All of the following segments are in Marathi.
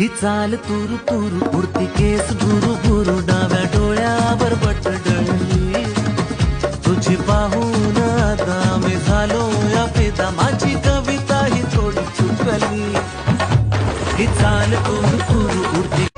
ही चाल तुरु तुरु उडती केस भुरु भुरु डाव्या डोळ्यावर पटडळली तुझी पाहून आता मी झालो या पिता माझी कविता ही थोडी चुकली ही चाल तुरु तुरु उडती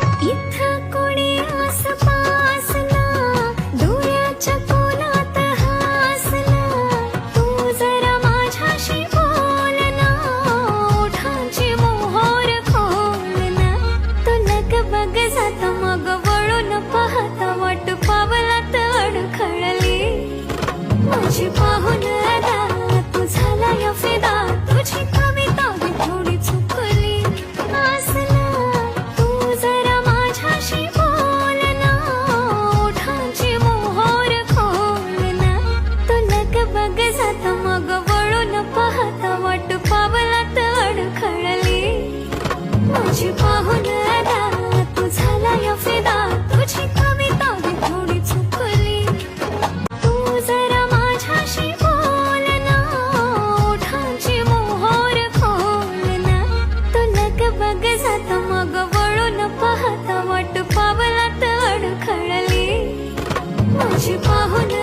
মহলা